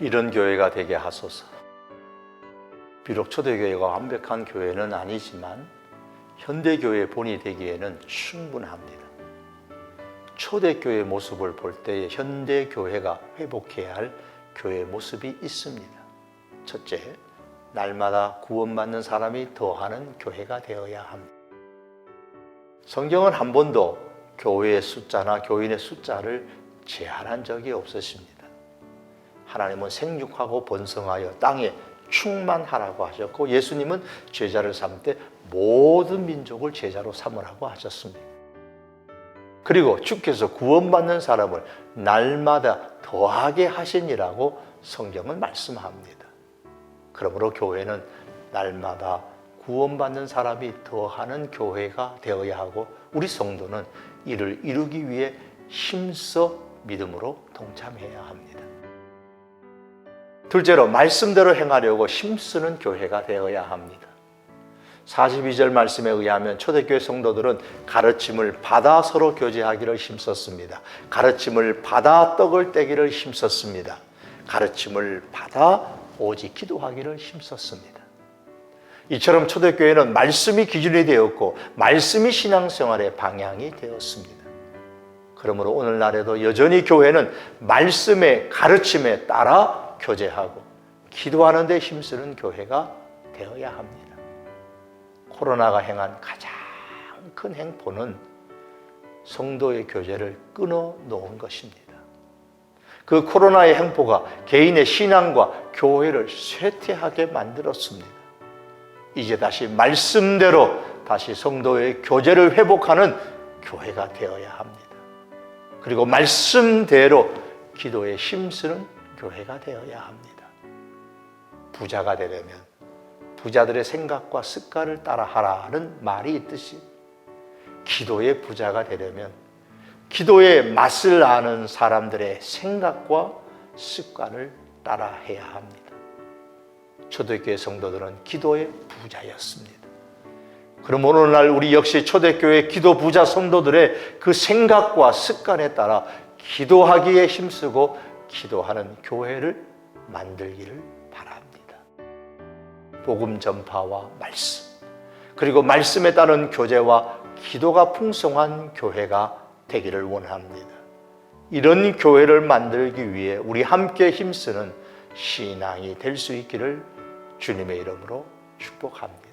이런 교회가 되게 하소서. 비록 초대교회가 완벽한 교회는 아니지만 현대교회의 본이 되기에는 충분합니다. 초대교회 모습을 볼 때에 현대교회가 회복해야 할 교회 모습이 있습니다. 첫째, 날마다 구원받는 사람이 더하는 교회가 되어야 합니다. 성경은 한 번도 교회의 숫자나 교인의 숫자를 제한한 적이 없으십니다. 하나님은 생육하고 번성하여 땅에 충만하라고 하셨고 예수님은 제자를 삼을 때 모든 민족을 제자로 삼으라고 하셨습니다. 그리고 주께서 구원받는 사람을 날마다 더하게 하시니라고 성경은 말씀합니다. 그러므로 교회는 날마다 구원받는 사람이 더하는 교회가 되어야 하고 우리 성도는 이를 이루기 위해 힘써 믿음으로 동참해야 합니다. 둘째로 말씀대로 행하려고 힘쓰는 교회가 되어야 합니다. 42절 말씀에 의하면 초대교회 성도들은 가르침을 받아 서로 교제하기를 힘썼습니다. 가르침을 받아 떡을 떼기를 힘썼습니다. 가르침을 받아 오직 기도하기를 힘썼습니다. 이처럼 초대교회는 말씀이 기준이 되었고 말씀이 신앙생활의 방향이 되었습니다. 그러므로 오늘날에도 여전히 교회는 말씀의 가르침에 따라 교제하고 기도하는 데 힘쓰는 교회가 되어야 합니다. 코로나가 행한 가장 큰 행포는 성도의 교제를 끊어 놓은 것입니다. 그 코로나의 행포가 개인의 신앙과 교회를 쇠퇴하게 만들었습니다. 이제 다시 말씀대로 다시 성도의 교제를 회복하는 교회가 되어야 합니다. 그리고 말씀대로 기도에 힘쓰는 교회가 되어야 합니다. 부자가 되려면 부자들의 생각과 습관을 따라하라는 말이 있듯이 기도의 부자가 되려면 기도의 맛을 아는 사람들의 생각과 습관을 따라해야 합니다. 초대교회 성도들은 기도의 부자였습니다. 그럼 오늘날 우리 역시 초대교회 기도 부자 성도들의 그 생각과 습관에 따라 기도하기에 힘쓰고 기도하는 교회를 만들기를 바랍니다. 복음 전파와 말씀, 그리고 말씀에 따른 교제와 기도가 풍성한 교회가 되기를 원합니다. 이런 교회를 만들기 위해 우리 함께 힘쓰는 신앙이 될 수 있기를 주님의 이름으로 축복합니다.